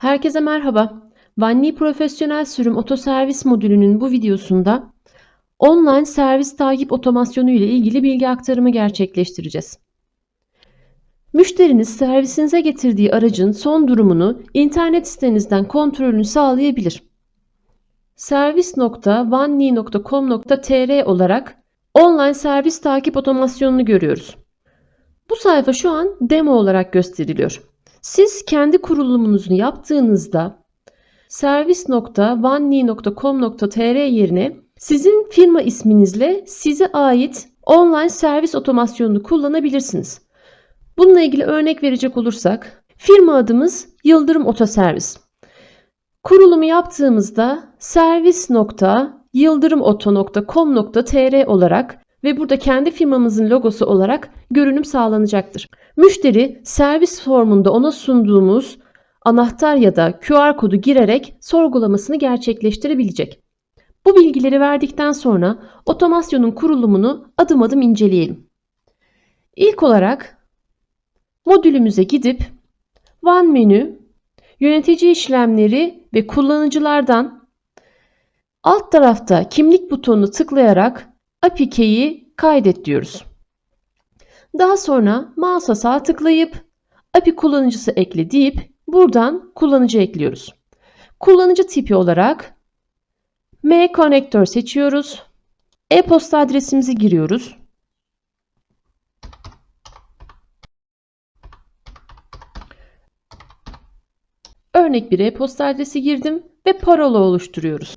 Herkese merhaba. Vanli Profesyonel Sürüm Otoservis modülünün bu videosunda online servis takip otomasyonu ile ilgili bilgi aktarımı gerçekleştireceğiz. Müşteriniz servisinize getirdiği aracın son durumunu internet sitenizden kontrolünü sağlayabilir. servis.vanli.com.tr olarak online servis takip otomasyonunu görüyoruz. Bu sayfa şu an demo olarak gösteriliyor. Siz kendi kurulumunuzu yaptığınızda servis.vanli.com.tr yerine sizin firma isminizle size ait online servis otomasyonunu kullanabilirsiniz. Bununla ilgili örnek verecek olursak firma adımız Yıldırım Otoservis. Kurulumu yaptığımızda servis.yıldırımoto.com.tr olarak ve burada kendi firmamızın logosu olarak görünüm sağlanacaktır. Müşteri servis formunda ona sunduğumuz anahtar ya da QR kodu girerek sorgulamasını gerçekleştirebilecek. Bu bilgileri verdikten sonra otomasyonun kurulumunu adım adım inceleyelim. İlk olarak modülümüze gidip One menü, yönetici işlemleri ve kullanıcılardan alt tarafta kimlik butonunu tıklayarak API'yi kaydet diyoruz. Daha sonra mouse'a sağ tıklayıp API kullanıcısı ekle deyip buradan kullanıcı ekliyoruz. Kullanıcı tipi olarak M konektör seçiyoruz. E-posta adresimizi giriyoruz. Örnek bir e-posta adresi girdim ve parola oluşturuyoruz.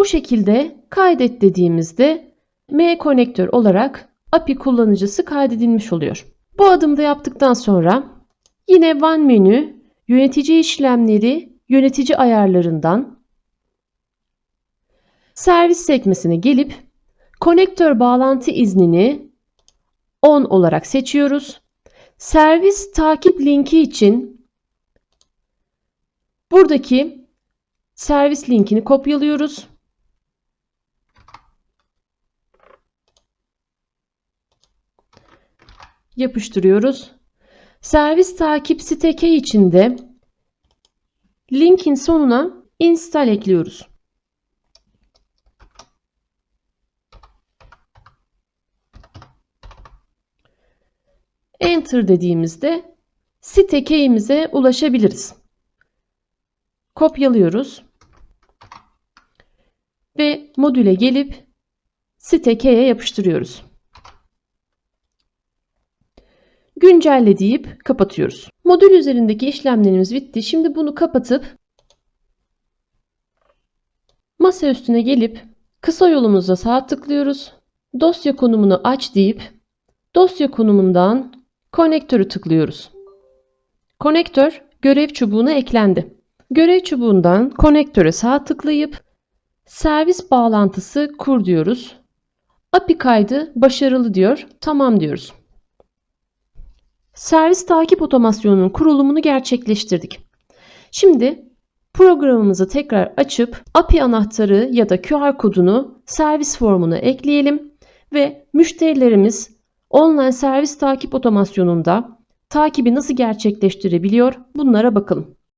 Bu şekilde kaydet dediğimizde M konektör olarak API kullanıcısı kaydedilmiş oluyor. Bu adımda yaptıktan sonra yine One menü yönetici işlemleri yönetici ayarlarından servis sekmesine gelip konektör bağlantı iznini on olarak seçiyoruz. Servis takip linki için buradaki servis linkini kopyalıyoruz. Yapıştırıyoruz. Servis takip siteke içinde linkin sonuna install ekliyoruz. Enter dediğimizde site key'imize ulaşabiliriz. Kopyalıyoruz. Ve modüle gelip site key'e yapıştırıyoruz. Güncelle deyip kapatıyoruz. Modül üzerindeki işlemlerimiz bitti. Şimdi bunu kapatıp masa üstüne gelip kısa yolumuza sağ tıklıyoruz. Dosya konumunu aç deyip dosya konumundan konektörü tıklıyoruz. Konektör görev çubuğuna eklendi. Görev çubuğundan konektöre sağ tıklayıp servis bağlantısı kur diyoruz. API kaydı başarılı diyor. Tamam diyoruz. Servis takip otomasyonunun kurulumunu gerçekleştirdik. Şimdi programımızı tekrar açıp API anahtarı ya da QR kodunu servis formuna ekleyelim ve müşterilerimiz online servis takip otomasyonunda takibi nasıl gerçekleştirebiliyor bunlara bakalım.